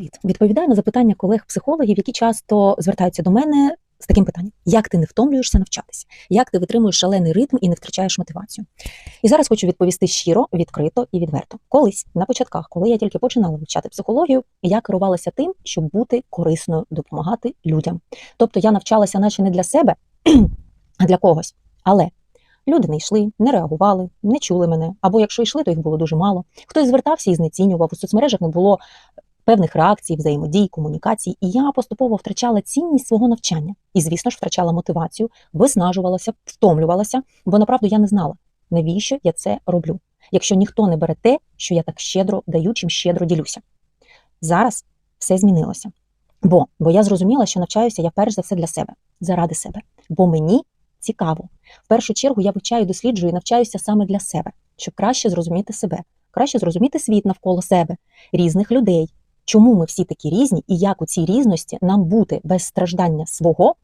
Привіт. Відповідаю на запитання колег-психологів, які часто звертаються до мене з таким питанням: як ти не втомлюєшся навчатися, як ти витримуєш шалений ритм і не втрачаєш мотивацію? І зараз хочу відповісти щиро, відкрито і відверто. Колись на початках, коли я тільки починала вивчати психологію, я керувалася тим, щоб бути корисною, допомагати людям. Тобто я навчалася, наче не для себе, а для когось. Але люди не йшли, не реагували, не чули мене. Або якщо йшли, то їх було дуже мало. Хтось звертався і знецінював. У соцмережах не було певних реакцій, взаємодій, комунікацій, і я поступово втрачала цінність свого навчання. І, звісно ж, втрачала мотивацію, виснажувалася, втомлювалася, бо направду я не знала, навіщо я це роблю, якщо ніхто не бере те, що я так щедро даю, чим щедро ділюся. Зараз все змінилося. Бо, бо я зрозуміла, що навчаюся я перш за все для себе, заради себе, бо мені цікаво. В першу чергу я вивчаю, досліджую і навчаюся саме для себе, щоб краще зрозуміти себе, краще зрозуміти світ навколо себе, різних людей, чому ми всі такі різні, і як у цій різності нам бути без страждання свого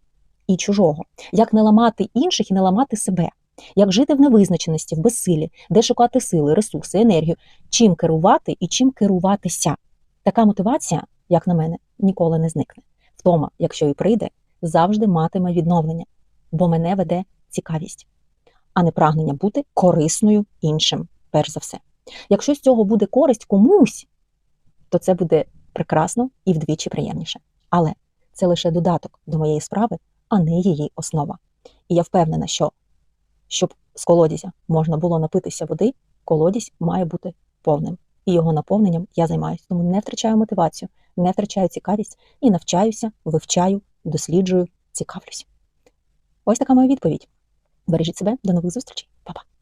і чужого, як не ламати інших і не ламати себе, як жити в невизначеності, в безсилі, де шукати сили, ресурси, енергію, чим керувати і чим керуватися. Така мотивація, як на мене, ніколи не зникне. Втома, якщо і прийде, завжди матиме відновлення, бо мене веде цікавість, а не прагнення бути корисною іншим, перш за все. Якщо з цього буде користь комусь, то це буде прекрасно і вдвічі приємніше. Але це лише додаток до моєї справи, а не її основа. І я впевнена, що щоб з колодязя можна було напитися води, колодязь має бути повним. І його наповненням я займаюся. Тому не втрачаю мотивацію, не втрачаю цікавість і навчаюся, вивчаю, досліджую, цікавлюсь. Ось така моя відповідь. Бережіть себе, до нових зустрічей, Па-па.